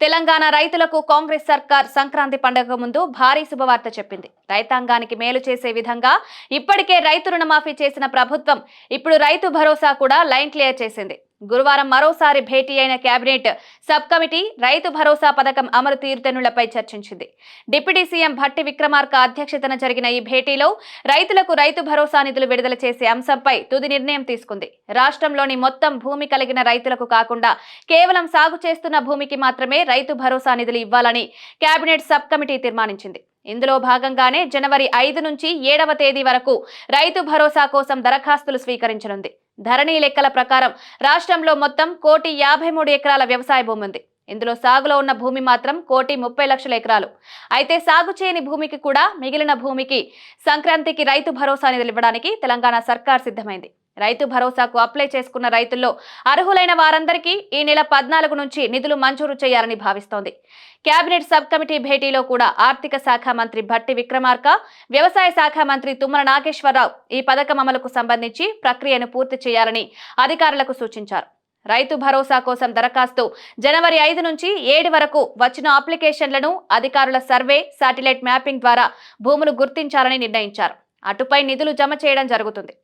తెలంగాణ రైతులకు కాంగ్రెస్ సర్కార్ సంక్రాంతి పండుగ ముందు భారీ శుభవార్త చెప్పింది. రైతాంగానికి మేలు చేసే విధంగా ఇప్పటికే రైతు రుణమాఫీ చేసిన ప్రభుత్వం ఇప్పుడు రైతు భరోసా కూడా లైన్ క్లియర్ చేసింది. గురువారం మరోసారి భేటీ అయిన కేబినెట్ సబ్ కమిటీ రైతు భరోసా పథకం అమలు తీరుతెన్నులపై చర్చించింది. డిప్యూటీ సీఎం భట్టి విక్రమార్క అధ్యక్షతన జరిగిన ఈ భేటీలో రైతులకు రైతు భరోసా నిధులు విడుదల చేసే అంశంపై తుది నిర్ణయం తీసుకుంది. రాష్ట్రంలోని మొత్తం భూమి కలిగిన రైతులకు కాకుండా కేవలం సాగు చేస్తున్న భూమికి మాత్రమే రైతు భరోసా నిధులు ఇవ్వాలని కేబినెట్ సబ్ కమిటీ తీర్మానించింది. ఇందులో భాగంగానే జనవరి ఐదు నుంచి ఏడవ తేదీ వరకు రైతు భరోసా కోసం దరఖాస్తులు స్వీకరించనుంది. ధరణి లెక్కల ప్రకారం రాష్ట్రంలో మొత్తం కోటి యాభై మూడు ఎకరాల వ్యవసాయ భూమి ఉంది. ఇందులో సాగులో ఉన్న భూమి మాత్రం కోటి ముప్పై లక్షల ఎకరాలు. అయితే సాగు చేయని భూమికి కూడా మిగిలిన భూమికి సంక్రాంతికి రైతు భరోసా నిధులు ఇవ్వడానికి తెలంగాణ సర్కార్ సిద్ధమైంది. రైతు భరోసాకు అప్లై చేసుకున్న రైతుల్లో అర్హులైన వారందరికీ ఈ నెల పద్నాలుగు నుంచి నిధులు మంజూరు చేయాలని భావిస్తోంది. కేబినెట్ సబ్ కమిటీ భేటీలో కూడా ఆర్థిక శాఖ మంత్రి భట్టి విక్రమార్క వ్యవసాయ శాఖ మంత్రి తుమ్మల నాగేశ్వరరావు ఈ పథకం అమలుకు సంబంధించి ప్రక్రియను పూర్తి చేయాలని అధికారులకు సూచించారు. రైతు భరోసా కోసం దరఖాస్తు జనవరి ఐదు నుంచి ఏడు వరకు వచ్చిన అప్లికేషన్లను అధికారుల సర్వే శాటిలైట్ మ్యాపింగ్ ద్వారా భూములు గుర్తించాలని నిర్ణయించారు. అటుపై నిధులు జమ చేయడం జరుగుతుంది.